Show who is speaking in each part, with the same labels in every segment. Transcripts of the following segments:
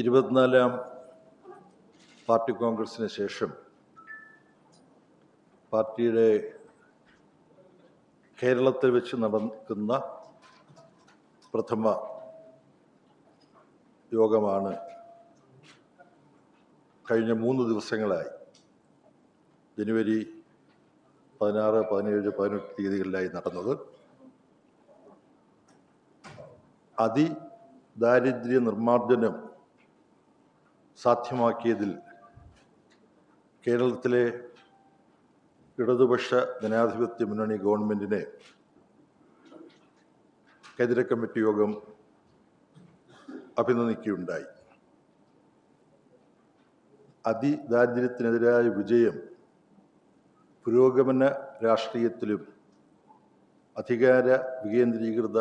Speaker 1: ഇരുപത്തിനാലാം പാർട്ടി കോൺഗ്രസിന് ശേഷം പാർട്ടിയുടെ കേരളത്തിൽ വെച്ച് നടക്കുന്ന പ്രഥമ യോഗമാണ് കഴിഞ്ഞ മൂന്ന് ദിവസങ്ങളായി. ജനുവരി പതിനാറ് പതിനേഴ് പതിനെട്ട് തീയതികളിലായി നടന്നത്. അതിദാരിദ്ര്യ നിർമ്മാർജനം സാധ്യമാക്കിയതിൽ കേരളത്തിലെ ഇടതുപക്ഷ ജനാധിപത്യ മുന്നണി ഗവൺമെന്റിനെ കേന്ദ്ര കമ്മിറ്റി യോഗം അഭിനന്ദിക്കുകയുണ്ടായി. അതിദാരിദ്ര്യത്തിനെതിരായ വിജയം പുരോഗമന രാഷ്ട്രീയത്തിലും അധികാര വികേന്ദ്രീകൃത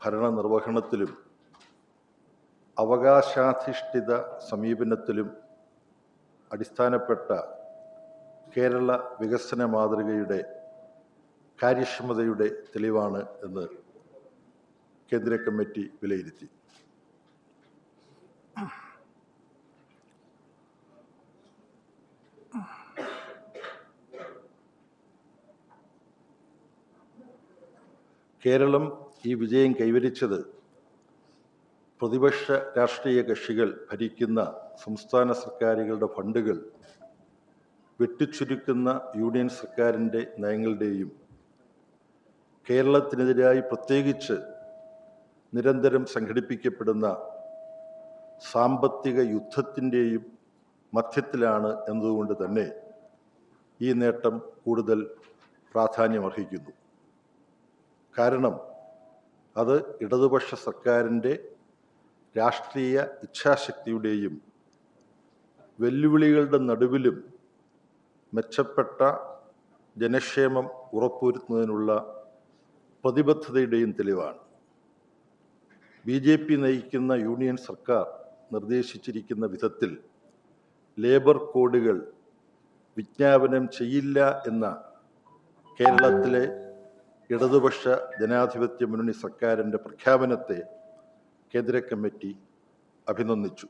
Speaker 1: ഭരണ നിർവഹണത്തിലും അവകാശാധിഷ്ഠിത സമീപനത്തിലും അടിസ്ഥാനപ്പെട്ട കേരള വികസന മാതൃകയുടെ കാര്യക്ഷമതയുടെ തെളിവാണ് എന്ന് കേന്ദ്ര കമ്മിറ്റി വിലയിരുത്തി. കേരളം ഈ വിജയം കൈവരിച്ചത് പ്രതിപക്ഷ രാഷ്ട്രീയ കക്ഷികൾ ഭരിക്കുന്ന സംസ്ഥാന സർക്കാരുകളുടെ ഫണ്ടുകൾ വെട്ടിച്ചുരുക്കുന്ന യൂണിയൻ സർക്കാരിന്റെ നയങ്ങളുടെയും കേരളത്തിനെതിരായി പ്രത്യേകിച്ച് നിരന്തരം സംഘടിപ്പിക്കപ്പെടുന്ന സാമ്പത്തിക യുദ്ധത്തിന്റെയും മധ്യത്തിലാണ് എന്നതുകൊണ്ട് തന്നെ ഈ നേട്ടം കൂടുതൽ പ്രാധാന്യമർഹിക്കുന്നു. കാരണം അത് ഇടതുപക്ഷ സർക്കാരിന്റെ രാഷ്ട്രീയ ഇച്ഛാശക്തിയുടെയും വെല്ലുവിളികളുടെ നടുവിലും മെച്ചപ്പെട്ട ജനക്ഷേമം ഉറപ്പുവരുത്തുന്നതിനുള്ള പ്രതിബദ്ധതയുടെയും തെളിവാണ്. ബി ജെ പി നയിക്കുന്ന യൂണിയൻ സർക്കാർ നിർദ്ദേശിച്ചിരിക്കുന്ന വിധത്തിൽ ലേബർ കോഡുകൾ വിജ്ഞാപനം ചെയ്യില്ല എന്ന കേരളത്തിലെ ഇടതുപക്ഷ ജനാധിപത്യ മുന്നണി സർക്കാരിന്റെ പ്രഖ്യാപനത്തെ കേന്ദ്ര കമ്മിറ്റി അഭിനന്ദിച്ചു.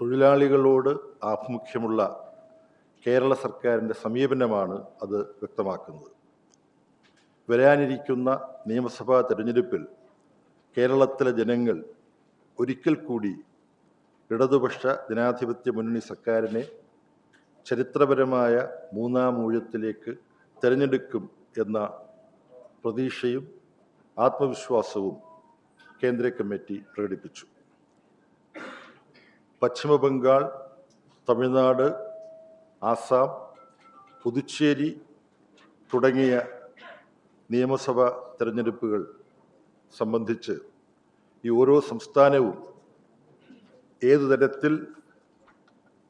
Speaker 1: തൊഴിലാളികളോട് ആഭിമുഖ്യമുള്ള കേരള സർക്കാരിന്റെ സമീപനമാണ് അത് വ്യക്തമാക്കുന്നത്. വരാനിരിക്കുന്ന നിയമസഭാ തെരഞ്ഞെടുപ്പിൽ കേരളത്തിലെ ജനങ്ങൾ ഒരിക്കൽ കൂടി ഇടതുപക്ഷ ജനാധിപത്യ മുന്നണി സർക്കാരിനെ ചരിത്രപരമായ മൂന്നാം ഊഴത്തിലേക്ക് തിരഞ്ഞെടുക്കും എന്ന പ്രതീക്ഷയും ആത്മവിശ്വാസവും കേന്ദ്ര കമ്മിറ്റി പ്രകടിപ്പിച്ചു. പശ്ചിമബംഗാൾ തമിഴ്നാട് ആസാം പുതുച്ചേരി തുടങ്ങിയ നിയമസഭാ തിരഞ്ഞെടുപ്പുകൾ സംബന്ധിച്ച് ഈ ഓരോ സംസ്ഥാനവും ഏതു തരത്തിൽ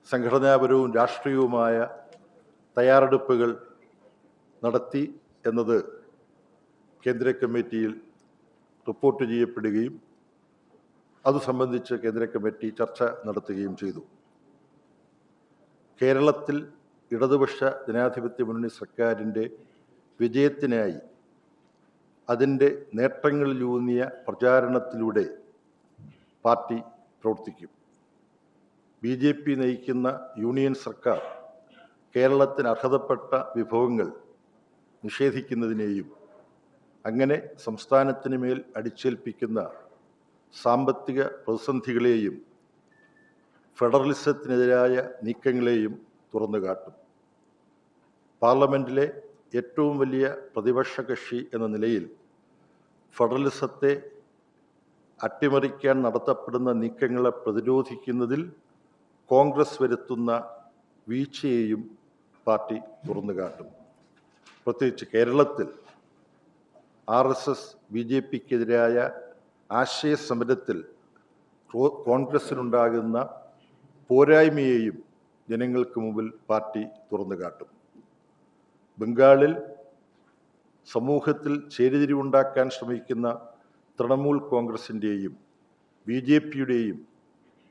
Speaker 1: സംഘടനാപരവും രാഷ്ട്രീയവുമായ തയ്യാറെടുപ്പുകൾ നടത്തി എന്നത് കേന്ദ്ര കമ്മിറ്റിയിൽ റിപ്പോർട്ട് ചെയ്യപ്പെടുകയും അത് സംബന്ധിച്ച് കേന്ദ്ര കമ്മിറ്റി ചർച്ച നടത്തുകയും ചെയ്തു. കേരളത്തിൽ ഇടതുപക്ഷ ജനാധിപത്യ മുന്നണി സർക്കാരിന്റെ വിജയത്തിനായി അതിന്റെ നേട്ടങ്ങളിലൂന്നിയ പ്രചാരണത്തിലൂടെ പാർട്ടി പ്രവർത്തിക്കും. ബി ജെ പി നയിക്കുന്ന യൂണിയൻ സർക്കാർ കേരളത്തിന് അർഹതപ്പെട്ട വിഭവങ്ങൾ നിഷേധിക്കുന്നതിനെയും അങ്ങനെ സംസ്ഥാനത്തിന് മേൽ അടിച്ചേൽപ്പിക്കുന്ന സാമ്പത്തിക പ്രതിസന്ധികളെയും ഫെഡറലിസത്തിനെതിരായ നീക്കങ്ങളെയും തുറന്നു കാട്ടും. പാർലമെന്റിലെ ഏറ്റവും വലിയ പ്രതിപക്ഷ കക്ഷി എന്ന നിലയിൽ ഫെഡറലിസത്തെ അട്ടിമറിക്കാൻ നടത്തപ്പെടുന്ന നീക്കങ്ങളെ പ്രതിരോധിക്കുന്നതിൽ കോൺഗ്രസ് വരുത്തുന്ന വീഴ്ചയെയും പാർട്ടി തുറന്നു കാട്ടും. പ്രത്യേകിച്ച് കേരളത്തിൽ R S S B J പിക്കെതിരായ ആശയ സമരത്തിൽ കോൺഗ്രസിനുണ്ടാകുന്ന പോരായ്മയെയും ജനങ്ങൾക്ക് മുമ്പിൽ പാർട്ടി തുറന്നു കാട്ടും ബംഗാളിൽ സമൂഹത്തിൽ ചേരിതിരിവുണ്ടാക്കാൻ ശ്രമിക്കുന്ന തൃണമൂൽ കോൺഗ്രസിന്റെയും ബി ജെ പിയുടെയും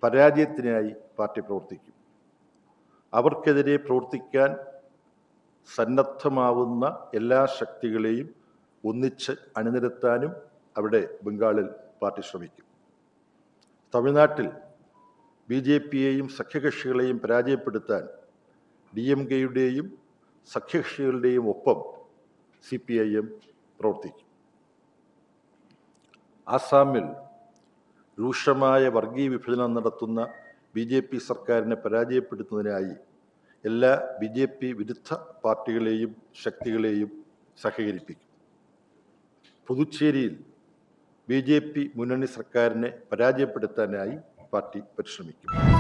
Speaker 1: പരാജയത്തിനായി പാർട്ടി പ്രവർത്തിക്കും. അവർക്കെതിരെ പ്രവർത്തിക്കാൻ സന്നദ്ധമാവുന്ന എല്ലാ ശക്തികളെയും ഒന്നിച്ച് അണിനിരത്താനും അവിടെ ബംഗാളിൽ പാർട്ടി ശ്രമിക്കും. തമിഴ്നാട്ടിൽ ബി ജെ പിയെയും സഖ്യകക്ഷികളെയും പരാജയപ്പെടുത്താൻ ഡി എം കെയുടെയും സഖ്യകക്ഷികളുടെയും ഒപ്പം സി പി ഐ എം പ്രവർത്തിക്കും. ആസാമിൽ രൂക്ഷമായ വർഗീയ വിഭജനം നടത്തുന്ന ബി ജെ പി സർക്കാരിനെ പരാജയപ്പെടുത്തുന്നതിനായി എല്ലാ ബി ജെ പി വിരുദ്ധ പാർട്ടികളെയും ശക്തികളെയും സഹകരിപ്പിക്കും. പുതുച്ചേരിയിൽ ബി ജെ പി മുന്നണി സർക്കാരിനെ പരാജയപ്പെടുത്താനായി പാർട്ടി പരിശ്രമിക്കും.